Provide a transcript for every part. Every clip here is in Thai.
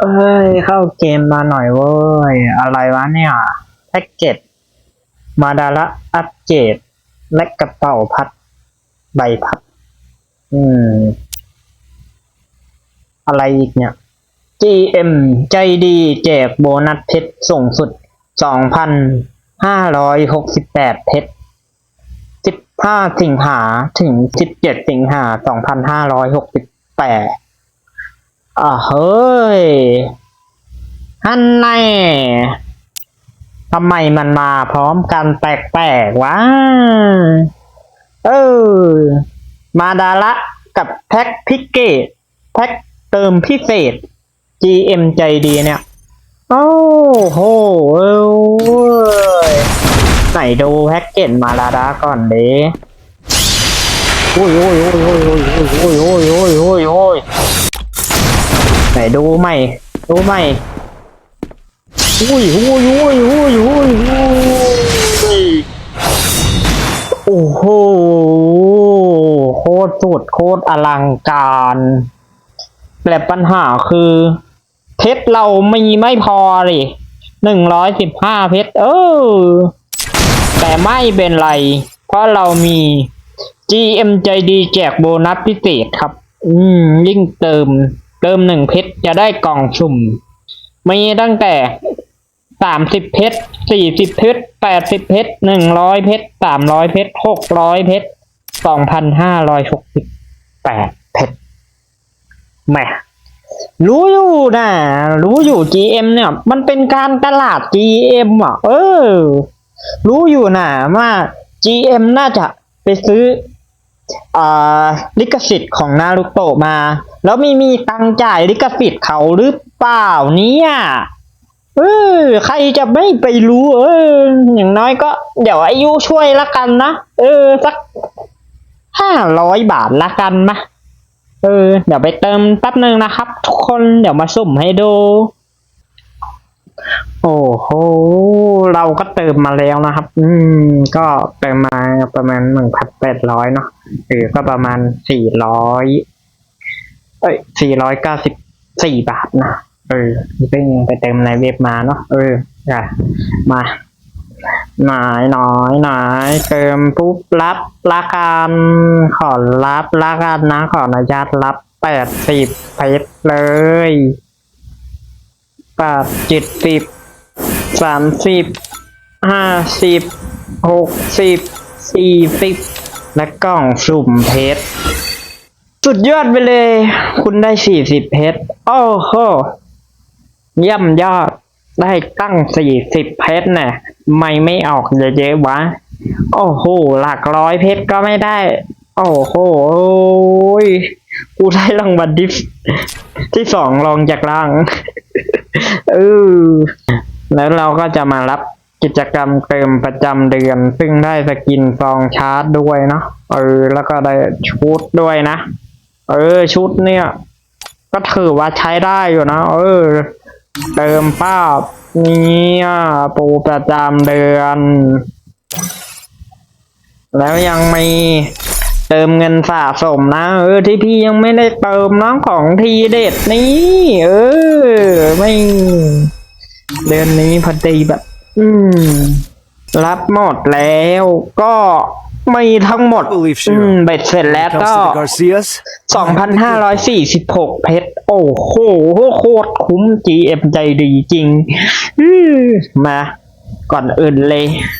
เอ้ย เข้าเกมมาหน่อยเว้ย อะไรวะเนี่ย แพ็กเกจมาดาระอัปเกรดและกระเป๋าพัด ใบพัด อืม อะไรอีกเนี่ย GM ใจดีแจกโบนัสเพชรส่งสุด 2,568 เพชร 15 สิงหาถึง 17 สิงหา 2,568 อ่าเฮ้ยอันแน่ทำไมมันมาพร้อมกันแปลกๆวะ เออ มาดาระกับแพ็คพิกเกตแพ็คเติมพิเศษ GM ใจดีเนี่ย โอ้โหเอ้ยไหนดูแพ็กเกจมาดาระก่อนเด้โอ้ยโอ้ยโอ้ยโอ้ยโอ้ยโอ้ยโอ้ยโอ้ยโอ้ย ไหนดูใหม่ดูใหม่อุ้ยอุ้ยอุ้ยอุ้ยอุ้ยอุ้ยโอ้โหโคตรสุดโคตรอลังการแต่ปัญหาคือเพชรเรามีไม่พอเลยหนึ่งร้อยสิบห้าเพชรเออ แต่ไม่เป็นไร เพราะเรามี GM ใจดีแจกโบนัสพิเศษครับ อืม ยิ่งเติม เติมหนึ่งเพชรจะได้กล่องสุ่ม มีตั้งแต่สามสิบเพชรสี่สิบเพชรแปดสิบเพชรหนึ่งร้อยเพชรสามร้อยเพชรหกร้อยเพชรสองพันห้าร้อยหกสิบแปดเพชรแหมรู้อยู่นะรู้อยู่ GM เนี่ย มันเป็นการตลาด GM อะ เออ รู้อยู่นะว่า GM น่าจะไปซื้อ ลิขสิทธิ์ของนารุโตะมา แล้วมีมีตังค์จ่ายลิขสิทธิ์เขาหรือเปล่าเนี่ยเออใครจะไม่ไปรู้ เออ อย่างน้อยก็ เดี๋ยวอายุช่วยละกันนะเออ สักห้าร้อยบาทละกันนะเออ เดี๋ยวไปเติมแป๊บนึงนะครับ ทุกคนเดี๋ยวมาสุ่มให้ดู โอ้โห เราก็เติมมาแล้วนะครับ อืม ก็เติมมาประมาณหนึ่งพันแปดร้อยเนาะเออก็ประมาณสี่ร้อยเอ้ยสี่ร้อยเก้าสิบสี่บาทนะ เออเพิ่งไปเติมในเว็บมาเนาะ เอออะมาหน่อยหน่อยหน่อยเติมปุ๊บรับละกันขอรับละกันนะ ขออนุญาตรับแปดสิบเพชรเลย แปดเจ็ดสิบสามสิบห้าสิบหกสิบสี่สิบและกล่องสุ่มเพชรสุดยอดไปเลย คุณได้สี่สิบเพชรโอ้โหเย่ำยอดได้ตั้งสี่สิบเพชรน่ะไม่ไม่ออกเยอะๆวะ โอ้โห หลักร้อยเพชรก็ไม่ได้ โอ้โหโอ้ยกูได้รางวัลที่ที่สองรองจากล่าง เออแล้วเราก็จะมารับกิจกรรมเติมประจำเดือน ซึ่งได้สกินซองชาร์จด้วยเนาะเออ แล้วก็ได้ชุดด้วยนะ เออ ชุดเนี่ย ก็ถือว่าใช้ได้อยู่นะ เออ เติมป้าบเนี่ยปูประจำเดือน แล้วยังมี เติมเงินสะสมนะ เออที่พี่ยังไม่ได้เติมน้องของทีเด็ดนี่ เออ ไม่ เดือนนี้พอดีแบบ อืม รับหมดแล้วก็มีทั้งหมด believe อื Shiro. มเบ็ดเสร็จแล้ว Comes ก็ to the Garcias. 2,546เพชร โอ้โห โคตรคุ้ม GM ใจดีจริงอื้อมา ก่อนอื่นเลยข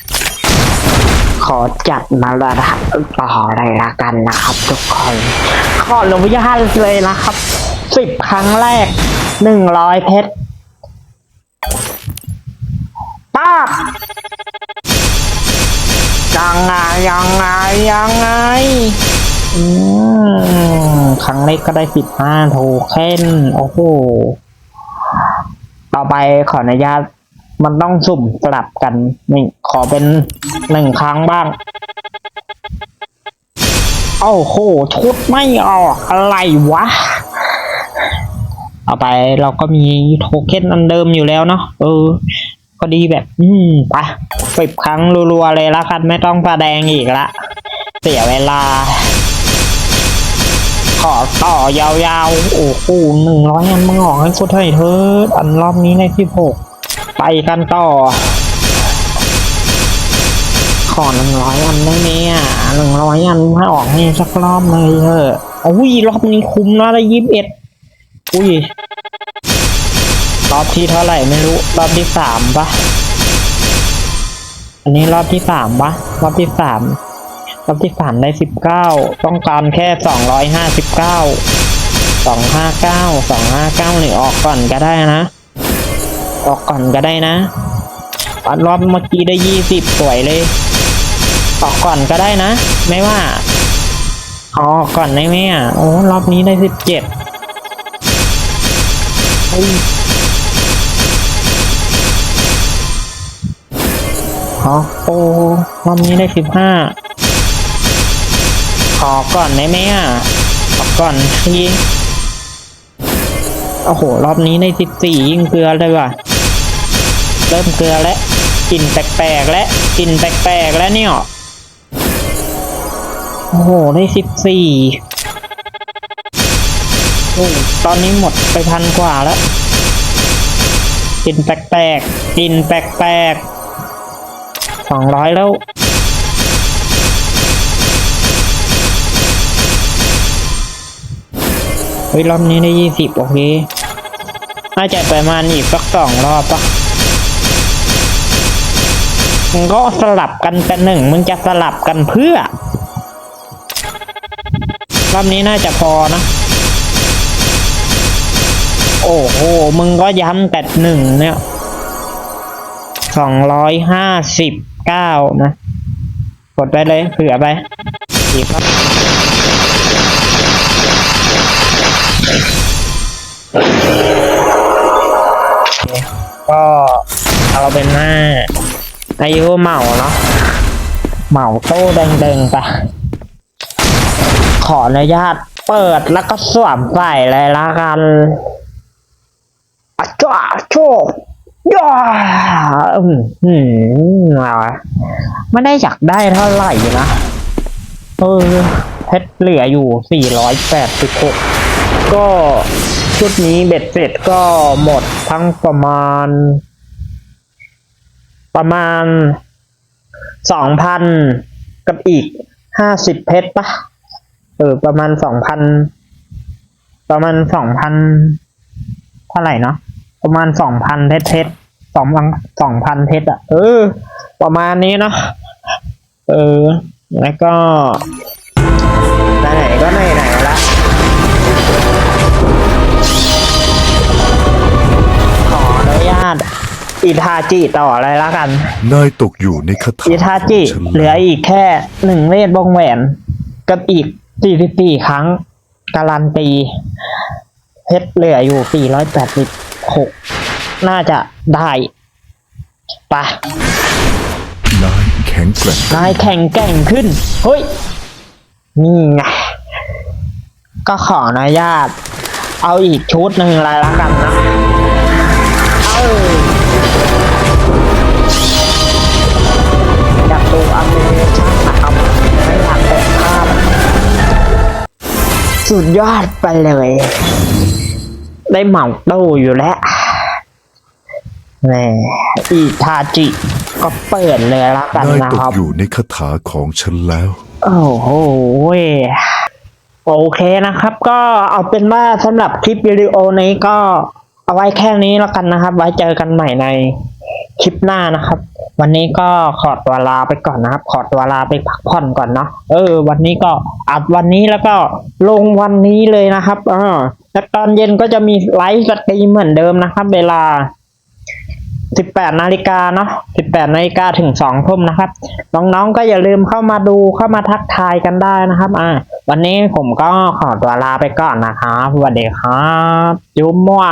อจัดมาระดับต่อเลยละกันนะครับ ทุกคน ขออนุญาตเลยนะครับสิบครั้งแรกหนึ่งร้อยเพชรป้าบยังไงยังไงยังไงอืมครั้งแรกก็ได้สิบห้าโทเค็นโอ้โหต่อไปขออนุญาต มันต้องสุ่มสลับกันนี่ขอเป็นหนึ่งครั้งบ้าง โอ้โห ชุดไม่ออกอะไรวะ เอาไปเราก็มีโทเค็นอันเดิมอยู่แล้วเนาะเออก็ดีแบบ อืมไปสิบครั้งรัวๆเลยละกันไม่ต้องแสดงอีกละ เสียเวลา ขอต่อยาวๆ โอ้โหหนึ่งร้อยอันมึงออกให้กูเถอะเถิดอันรอบนี้ในที่หก ไปกันต่อ ขอหนึ่งร้อยอันได้ไหมอะหนึ่งร้อยอันให้ออกให้สักรอบเลยเถอะอุ้ยรอบนี้คุ้มนะได้ยี่สิบเอ็ดอุ้ยรอบที่เท่าไหร่ไม่รู้ รอบที่สามปะอันนี้รอบที่สามปะรอบที่สามรอบที่สามได้สิบเก้าต้องการแค่สองร้อยห้าสิบเก้าสองห้าเก้าสองห้าเก้าหรือออกก่อนก็ได้นะ ออกก่อนก็ได้นะอันรอบเมื่อกี้ได้ยี่สิบสวยเลย ออกก่อนก็ได้นะ ไม่ว่าออกก่อนได้ไหมอะโอ้รอบนี้ได้สิบเจ็ดขอโอ้รอบนี้ได้สิบห้าขอก่อนได้ไหมอะออกก่อนทีโอ้โห รอบนี้ได้สิบสี่ยิ่งเกลือเลยว่ะ เริ่มเกลือแล้วกลิ่นแปลกๆแล้วกลิ่นแปลกๆแล้วเนี่ยโอ้โหได้สิบสี่โอ้ตอนนี้หมดไปพันกว่าแล้วกลิ่นแปลกๆกลิ่นแปลกๆสองร้อยแล้วเฮ้ยรอบนี้ได้ยี่สิบโอเคน่าจะประมาณอีกสักสองรอบปะ มึงก็สลับกันเป็นหนึ่งมึงจะสลับกันเพื่อรอบนี้น่าจะพอนะ โอ้โห มึงก็ย้ำแต่หนึ่งเนี่ยสองร้อยห้าสิบเก้านะ กดไปเลยเผื่อไปอีกครับก็เอาเป็นหน้า อายุเหมาเนาะเหมาโต้แดงๆไปขออนุญาตเปิดแล้วก็สวมใส่เลยละกันอจ้าโชคย่าอืมอืมอะไม่ได้อยากได้เท่าไหร่นะ เออเพชรเหลืออยู่ 486 ก็ชุดนี้เบ็ดเสร็จก็หมดทั้งประมาณ ประมาณ2,000กับอีก50เพชรปะเออประมาณสองพันประมาณสองพันเท่าไหร่เนาะประมาณสองพันเพชรเพชรสองพันสองพันเพชรอะเออ ประมาณนี้เนาะเออ แล้วก็ไหนก็ไหนไหนละขออนุญาต อิทาจิต่อเลยละกัน นายตกอยู่ในคาถาอิทาจิของฉันเหลืออีกแค่หนึ่งเวทวงแหวน กับอีกสี่สิบสี่ครั้ง การันตีเพชรเหลืออยู่สี่ร้อยแปดสิบหกน่าจะได้ปะนายแข็งแกร่งนายแข่งแกร่งขึ้น เฮ้ย นี่ไง ก็ขออนุญาต เอาอีกชุดหนึ่งเลยละกันนะ เออ ดูอันเมชั่นนะครับไม่อยากกดภาพ สุดยอดไปเลย ได้เหมาตู้อยู่แล้วแหมอีทาจิ ก็เปิดเลยละกันนายนะตกครับ อยู่ในคาถาของฉันแล้ว โอ้โหเว้ยโอเคนะครับ ก็เอาเป็นว่าสำหรับคลิปวิดีโอนี้ก็เอาไว้แค่นี้แล้วกันนะครับ ไว้เจอกันใหม่ในคลิปหน้านะครับ วันนี้ก็ขอตัวลาไปก่อนนะครับ ขอตัวลาไปพักผ่อนก่อนเนาะเออ วันนี้ก็อัดวันนี้แล้วก็ลงวันนี้เลยนะครับเออแล้วตอนเย็นก็จะมีไลฟ์สตรีมเหมือนเดิมนะครับ เวลา18นาฬิกาเนาะ18นาฬิกาถึง2ทุ่มนะครับ น้องๆก็อย่าลืมเข้ามาดูเข้ามาทักทายกันได้นะครับ อ่า วันนี้ผมก็ขอตัวลาไปก่อนนะครับสวัสดีครับจุ๊บมั่ว